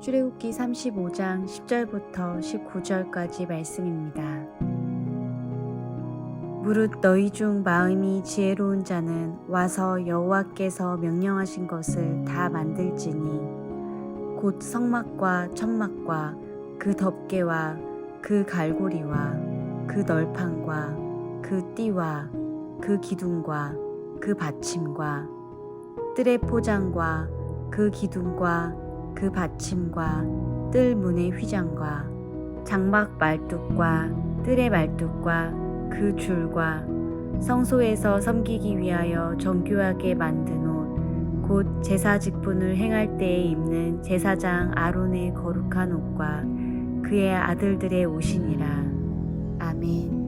출애굽기 35장 10절부터 19절까지 말씀입니다. 무릇 너희 중 마음이 지혜로운 자는 와서 여호와께서 명령하신 것을 다 만들지니 곧 성막과 천막과 그 덮개와 그 갈고리와 그 널판과 그 띠와 그 기둥과 그 받침과 뜰의 포장과 그 기둥과 그 받침과 뜰 문의 휘장과 장막 말뚝과 뜰의 말뚝과 그 줄과 성소에서 섬기기 위하여 정교하게 만든 옷 곧 제사 직분을 행할 때에 입는 제사장 아론의 거룩한 옷과 그의 아들들의 옷이니라 아멘.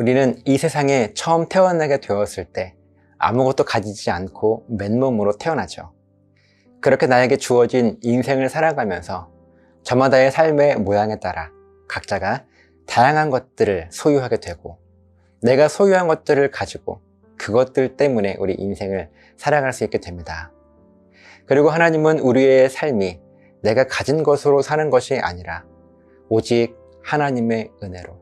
우리는 이 세상에 처음 태어나게 되었을 때 아무것도 가지지 않고 맨몸으로 태어나죠. 그렇게 나에게 주어진 인생을 살아가면서 저마다의 삶의 모양에 따라 각자가 다양한 것들을 소유하게 되고 내가 소유한 것들을 가지고 그것들 때문에 우리 인생을 살아갈 수 있게 됩니다. 그리고 하나님은 우리의 삶이 내가 가진 것으로 사는 것이 아니라 오직 하나님의 은혜로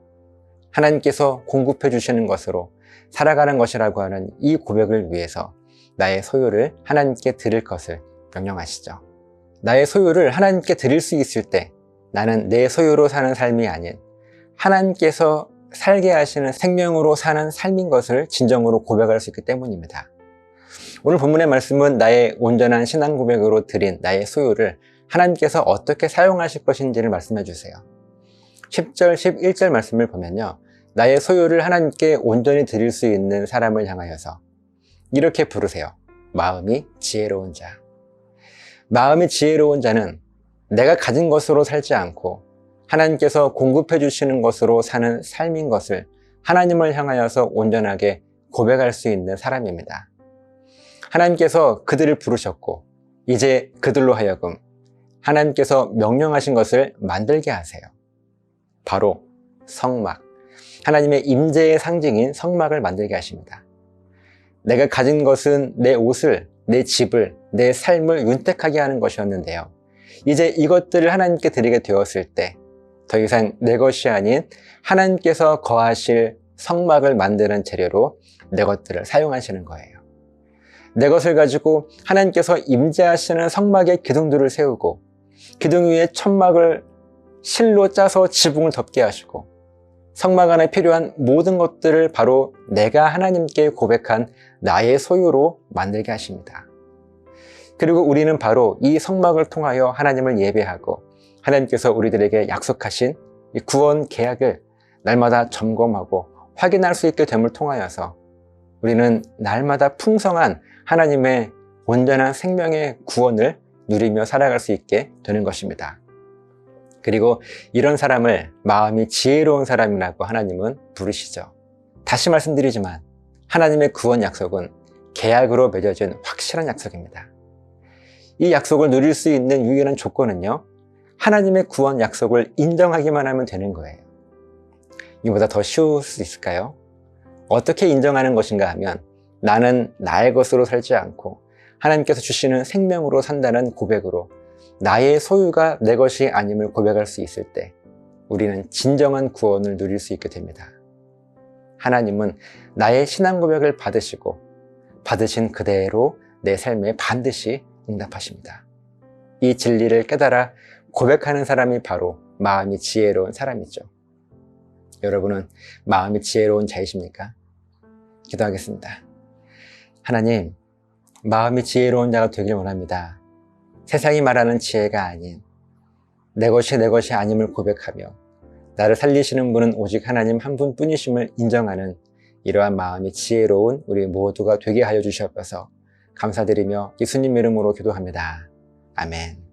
하나님께서 공급해 주시는 것으로 살아가는 것이라고 하는 이 고백을 위해서 나의 소유를 하나님께 드릴 것을 명령하시죠. 나의 소유를 하나님께 드릴 수 있을 때 나는 내 소유로 사는 삶이 아닌 하나님께서 살게 하시는 생명으로 사는 삶인 것을 진정으로 고백할 수 있기 때문입니다. 오늘 본문의 말씀은 나의 온전한 신앙 고백으로 드린 나의 소유를 하나님께서 어떻게 사용하실 것인지를 말씀해 주세요. 10절, 11절 말씀을 보면요. 나의 소유를 하나님께 온전히 드릴 수 있는 사람을 향하여서 이렇게 부르세요. 마음이 지혜로운 자. 마음이 지혜로운 자는 내가 가진 것으로 살지 않고 하나님께서 공급해 주시는 것으로 사는 삶인 것을 하나님을 향하여서 온전하게 고백할 수 있는 사람입니다. 하나님께서 그들을 부르셨고 이제 그들로 하여금 하나님께서 명령하신 것을 만들게 하세요. 바로 성막. 하나님의 임재의 상징인 성막을 만들게 하십니다. 내가 가진 것은 내 옷을, 내 집을, 내 삶을 윤택하게 하는 것이었는데요. 이제 이것들을 하나님께 드리게 되었을 때 더 이상 내 것이 아닌 하나님께서 거하실 성막을 만드는 재료로 내 것들을 사용하시는 거예요. 내 것을 가지고 하나님께서 임재하시는 성막의 기둥들을 세우고 기둥 위에 천막을 실로 짜서 지붕을 덮게 하시고 성막 안에 필요한 모든 것들을 바로 내가 하나님께 고백한 나의 소유로 만들게 하십니다. 그리고 우리는 바로 이 성막을 통하여 하나님을 예배하고 하나님께서 우리들에게 약속하신 이 구원 계약을 날마다 점검하고 확인할 수 있게 됨을 통하여서 우리는 날마다 풍성한 하나님의 온전한 생명의 구원을 누리며 살아갈 수 있게 되는 것입니다. 그리고 이런 사람을 마음이 지혜로운 사람이라고 하나님은 부르시죠. 다시 말씀드리지만 하나님의 구원 약속은 계약으로 맺어진 확실한 약속입니다. 이 약속을 누릴 수 있는 유일한 조건은요, 하나님의 구원 약속을 인정하기만 하면 되는 거예요. 이보다 더 쉬울 수 있을까요? 어떻게 인정하는 것인가 하면 나는 나의 것으로 살지 않고 하나님께서 주시는 생명으로 산다는 고백으로 나의 소유가 내 것이 아님을 고백할 수 있을 때 우리는 진정한 구원을 누릴 수 있게 됩니다. 하나님은 나의 신앙 고백을 받으시고 받으신 그대로 내 삶에 반드시 응답하십니다. 이 진리를 깨달아 고백하는 사람이 바로 마음이 지혜로운 사람이죠. 여러분은 마음이 지혜로운 자이십니까? 기도하겠습니다. 하나님, 마음이 지혜로운 자가 되길 원합니다. 세상이 말하는 지혜가 아닌 내 것이 내 것이 아님을 고백하며 나를 살리시는 분은 오직 하나님 한 분뿐이심을 인정하는 이러한 마음이 지혜로운 우리 모두가 되게 하여 주시옵소서 감사드리며 예수님 이름으로 기도합니다. 아멘.